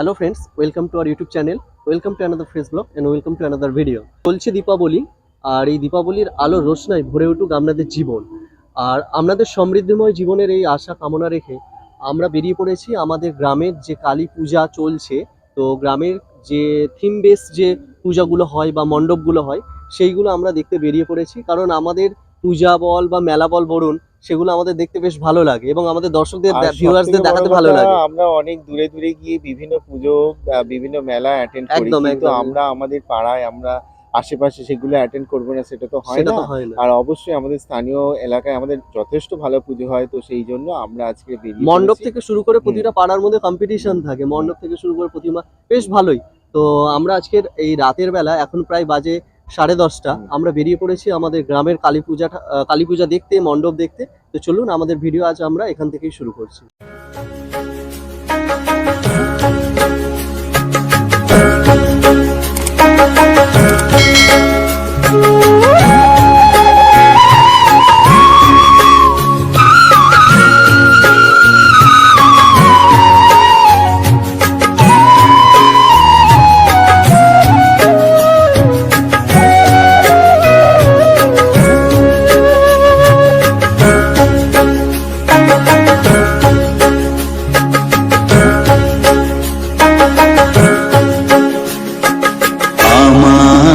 Hello friends welcome to our YouTube channel welcome to another face blog and welcome to another video চলছে দীপাবলি আর এই দীপাবলির আলো রোশনায় ভরে উঠুক আপনাদের জীবন। আর আপনাদের সমৃদ্ধিময় জীবনের এই আশা কামনা রেখে আমরা বেরিয়ে পড়েছি আমাদের গ্রামের যে কালী পূজা চলছে। তো গ্রামের যে থিম বেস যে পূজাগুলো হয় বা মণ্ডপগুলো হয়, সেইগুলো আমরা দেখতে বেরিয়ে পড়েছি। কারণ আমাদের পূজা বল বা মেলা বল বলুন সেগুলো আমাদের দেখতে বেশ ভালো লাগে এবং আমাদের দর্শকদের ভিউয়ার্সদের দেখাতে ভালো লাগে। আমরা অনেক দূরে দূরে গিয়ে বিভিন্ন পুজো বিভিন্ন মেলা অ্যাটেন্ড করি। কিন্তু আমরা আমাদের পাড়ায় আমরা আশেপাশে সেগুলো অ্যাটেন্ড করব না সেটা তো হয় না। হয় না। আর অবশ্যই আমাদের স্থানীয় এলাকায় আমাদের যথেষ্ট ভালো পুজো হয় তো সেই জন্য আমরা আজকে মণ্ডপ থেকে শুরু করে প্রতিটা পাড়ার মধ্যে কম্পিটিশন থাকে। মণ্ডপ থেকে শুরু করে প্রতিমা বেশ ভালোই। তো আমরা আজকের এই রাতের বেলা এখন প্রায় বাজে সাড়ে দশটা আমরা বেরিয়ে পড়েছি আমাদের গ্রামের কালী পূজাটা কালী পূজা দেখতে মণ্ডপ দেখতে। তো চলুন আমাদের ভিডিও আজ আমরা এখান থেকেই শুরু করছি।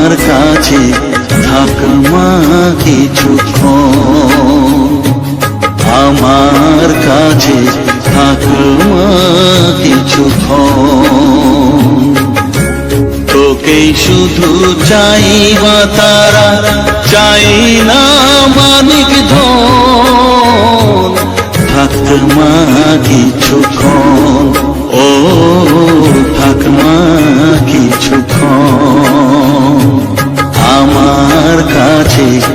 আমার কাছে থাকমা কিছুক্ষণ আমার কাছে থাকমা কিছুক্ষণ তোকেই শুধু চাইবা তারা, চাই না মানিক থাকমা কিছুক্ষণ ও থাকমা কিছুক্ষণ আমার কাছে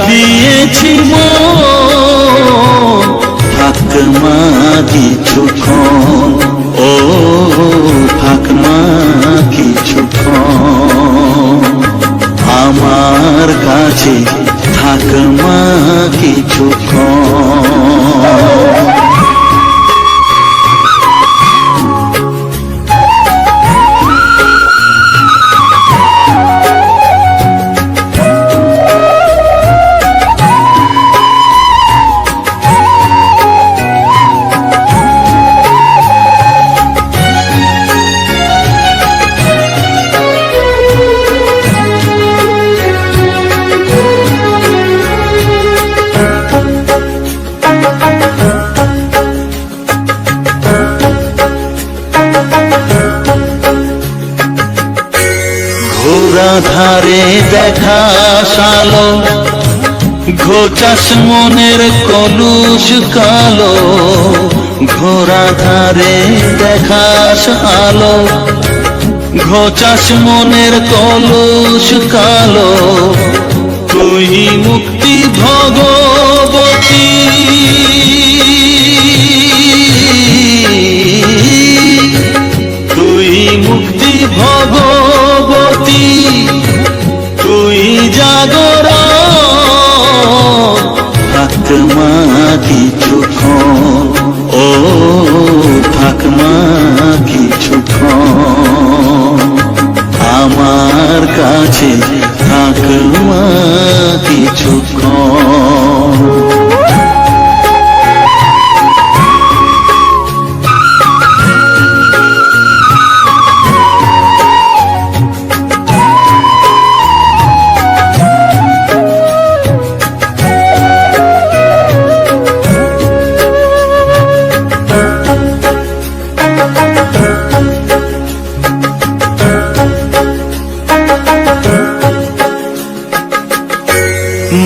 দিয়েছি মা কিছুক্ষণ ও থাক মা কিছুক্ষণ আমার কাছে থাক মা ধারে দেখা সালো, ঘোচাস মনের কলুষ কালো ঘোরা ধারে দেখাস আলো, ঘোচাস মনের কলুষ কালো। আছেন থাকমা কিছুক্ষণ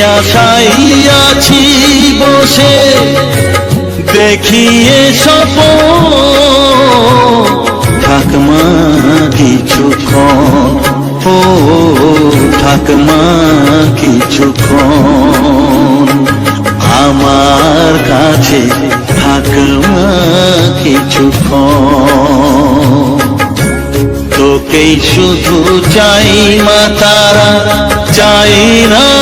আশাই আছি বসে, দেখিয়ে সপ ঠাকমা কিছুক্ষণ ও ঠাকমা কিছুক্ষণ আমার কাছে ঠাকমা কিছুক্ষণ তোকেই শুধু চাই মা তারা, চাই না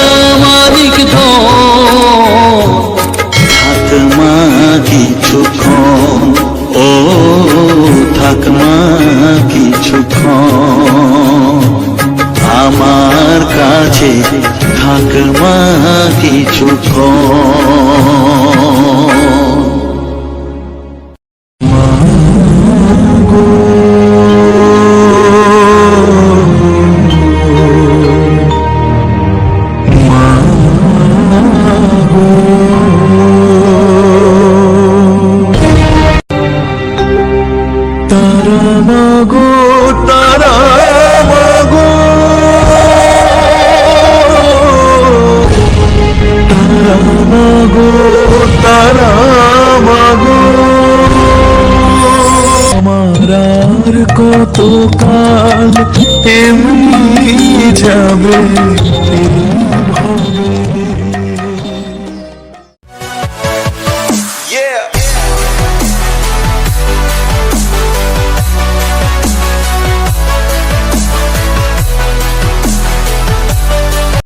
থাক মা কিছুক্ষণ কত কাল এমনি যাবে।